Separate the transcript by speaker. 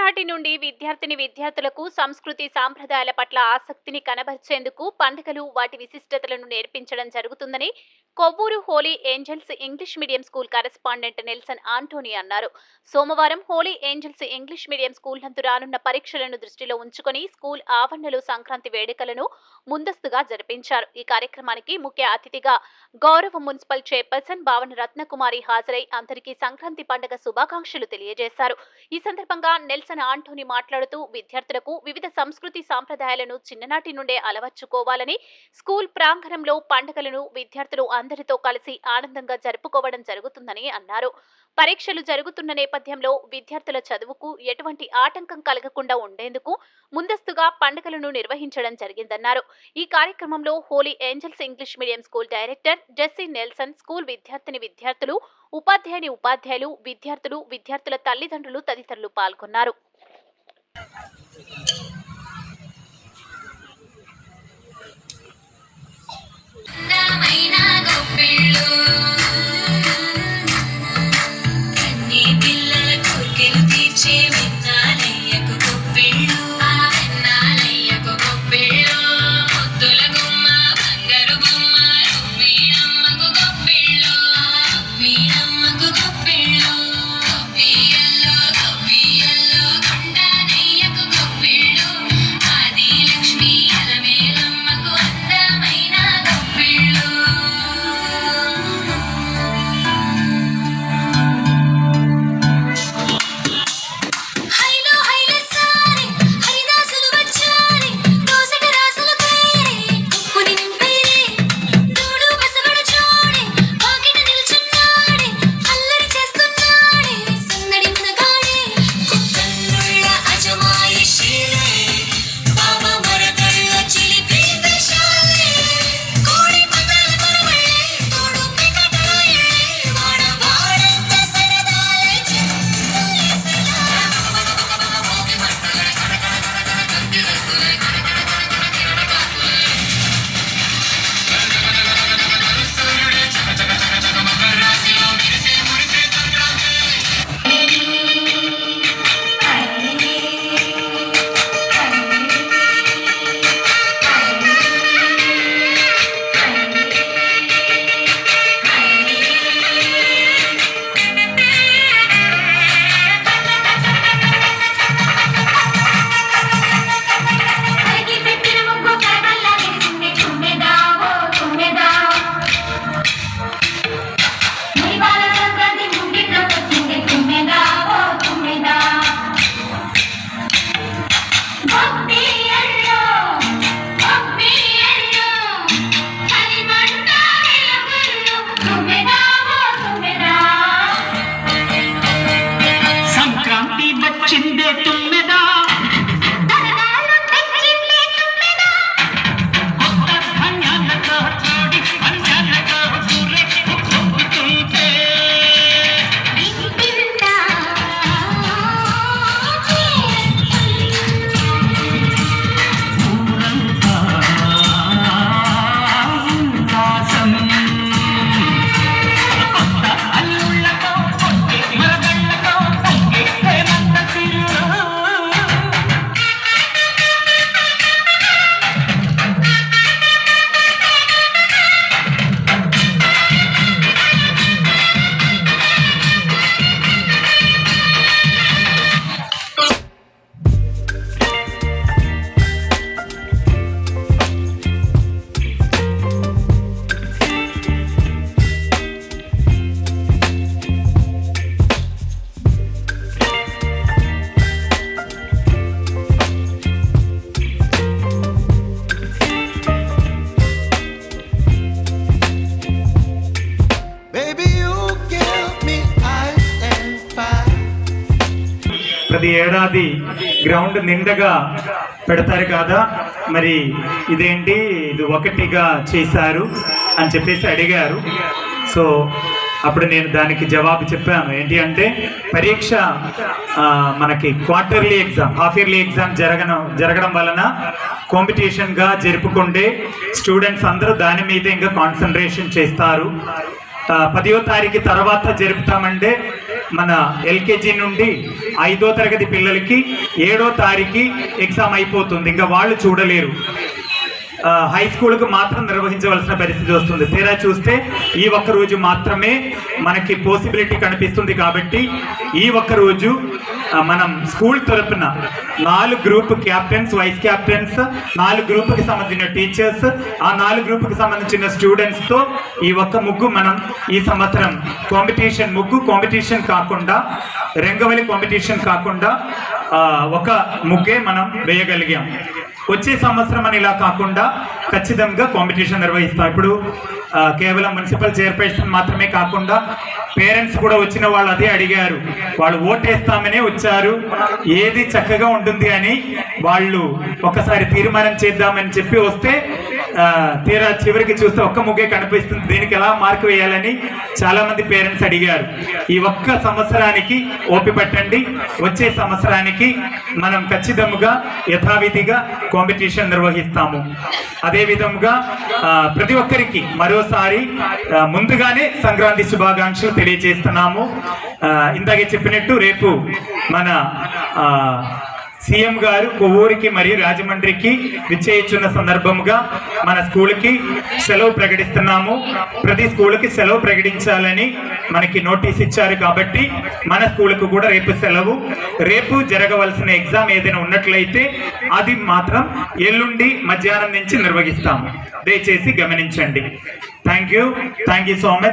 Speaker 1: చిన్ననాటి నుండి విద్యార్థిని విద్యార్థులకు సంస్కృతి సాంప్రదాయాల పట్ల ఆసక్తిని కనబరిచేందుకు పండుగలు వాటి విశిష్టతలను నేర్పించడం జరుగుతుందని Kovvur Holy Angels English medium school correspondent Nelson Antony అన్నారు. సోమవారం Holy Angels English medium school నందు రానున్న పరీక్షలను దృష్టిలో ఉంచుకొని స్కూల్ ఆవరణలో సంక్రాంతి వేడుకలను ముందస్తుగా జరిపించారు. ఈ కార్యక్రమానికి ముఖ్య అతిథిగా గౌరవ మున్సిపల్ చైర్పర్సన్ భావన రత్నకుమారి హాజరై అందరికీ సంక్రాంతి పండుగ శుభాకాంక్షలు తెలియజేశారు. ఈ సందర్భంగా నెల్సన్ ఆంటోనీ మాట్లాడుతూ విద్యార్థులకు వివిధ సంస్కృతి సాంప్రదాయాలను చిన్ననాటి నుండే అలవర్చుకోవాలని స్కూల్ ప్రాంగణంలో పండుగలను విద్యార్థులు అందరితో కలిసి ఆనందంగా జరుపుకోవడం జరుగుతుందని అన్నారు. పరీక్షలు జరుగుతున్న నేపథ్యంలో విద్యార్థుల చదువుకు ఎటువంటి ఆటంకం కలగకుండా ఉండేందుకు ముందస్తుగా పండుగలను నిర్వహించడం జరిగిందన్నారు. ఈ కార్యక్రమంలో Holy Angels English medium school director Jessie Nelson school విద్యార్థిని విద్యార్థులు ఉపాధ్యాయుని ఉపాధ్యాయులు విద్యార్థులు విద్యార్థుల తల్లిదండ్రులు తదితరులు పాల్గొన్నారు.
Speaker 2: అందమైన
Speaker 3: Feel
Speaker 4: alone. ఏడాది గ్రౌండ్ నిండగా పెడతారు కదా? మరి ఇదేంటి? ఇది ఒకటిగా చేశారు అని చెప్పేసి అడిగారు. సో అప్పుడు నేను దానికి జవాబు చెప్పాను. ఏంటి అంటే పరీక్ష మనకి quarterly exam half yearly exam జరగడం జరగడం వలన కాంపిటీషన్గా జరుపుకుంటే స్టూడెంట్స్ అందరూ దాని మీద ఇంకా కాన్సన్ట్రేషన్ చేస్తారు. ఆ, పదియో తారీఖు తర్వాత జరుపుతామంటే
Speaker 5: మన ఎల్కేజీ నుండి ఐదో తరగతి పిల్లలకి ఏడో తారీఖు ఎగ్జామ్ అయిపోతుంది. ఇంకా వాళ్ళు చూడలేరు. హై స్కూల్కు మాత్రం నిర్వహించవలసిన పరిస్థితి వస్తుంది. తీరా చూస్తే ఈ ఒక్క రోజు మాత్రమే మనకి పాసిబిలిటీ కనిపిస్తుంది కాబట్టి ఈ ఒక్క రోజు మనం స్కూల్ తరపున నాలుగు గ్రూప్ క్యాప్టెన్స్ వైస్ క్యాప్టెన్స్ నాలుగు గ్రూపుకి సంబంధించిన టీచర్స్ ఆ నాలుగు గ్రూపుకి సంబంధించిన స్టూడెంట్స్తో ఈ ఒక్క ముగ్గు మనం ఈ సంవత్సరం కాంపిటీషన్ ముగ్గు కాంపిటీషన్ కాకుండా రంగవల్లి కాంపిటీషన్ కాకుండా ఒక ముగ్గే మనం వేయగలిగాం. వచ్చే సంవత్సరం అని ఇలా కాకుండా ఖచ్చితంగా కాంపిటీషన్ నిర్వహిస్తాం. ఇప్పుడు కేవలం మున్సిపల్ చైర్పర్సన్ మాత్రమే కాకుండా పేరెంట్స్ కూడా వచ్చిన వాళ్ళు అదే అడిగారు. వాళ్ళు ఓటేస్తామనే వచ్చారు. ఏది చక్కగా ఉంటుంది అని వాళ్ళు ఒకసారి తీర్మానం చేద్దామని చెప్పి వస్తే తీరా చివరికి చూస్తే ఒక్క ముగ్గే కనిపిస్తుంది. దీనికి ఎలా మార్కు వేయాలని చాలా మంది పేరెంట్స్ అడిగారు. ఈ ఒక్క సంవత్సరానికి ఓపి పట్టండి. వచ్చే సంవత్సరానికి మనం ఖచ్చితంగా యథావిధిగా కాంపిటీషన్ నిర్వహిస్తాము. అదే విధముగా ప్రతి ఒక్కరికి మరోసారి ముందుగానే సంక్రాంతి శుభాకాంక్షలు తెలియజేస్తున్నాము. ఇందాక ఇందాకే చెప్పినట్టు రేపు మన సీఎం గారు కొవ్వూరికి మరియు రాజమండ్రికి విచ్చేయిచున్న సందర్భంగా మన స్కూల్కి సెలవు ప్రకటిస్తున్నాము. ప్రతి స్కూల్కి సెలవు ప్రకటించాలని మనకి నోటీస్ ఇచ్చారు కాబట్టి మన స్కూల్కు కూడా రేపు సెలవు. రేపు జరగవలసిన ఎగ్జామ్ ఏదైనా ఉన్నట్లయితే అది మాత్రం ఎల్లుండి మధ్యాహ్నం నుంచి నిర్వహిస్తాము. దయచేసి గమనించండి. Thank you thank you so much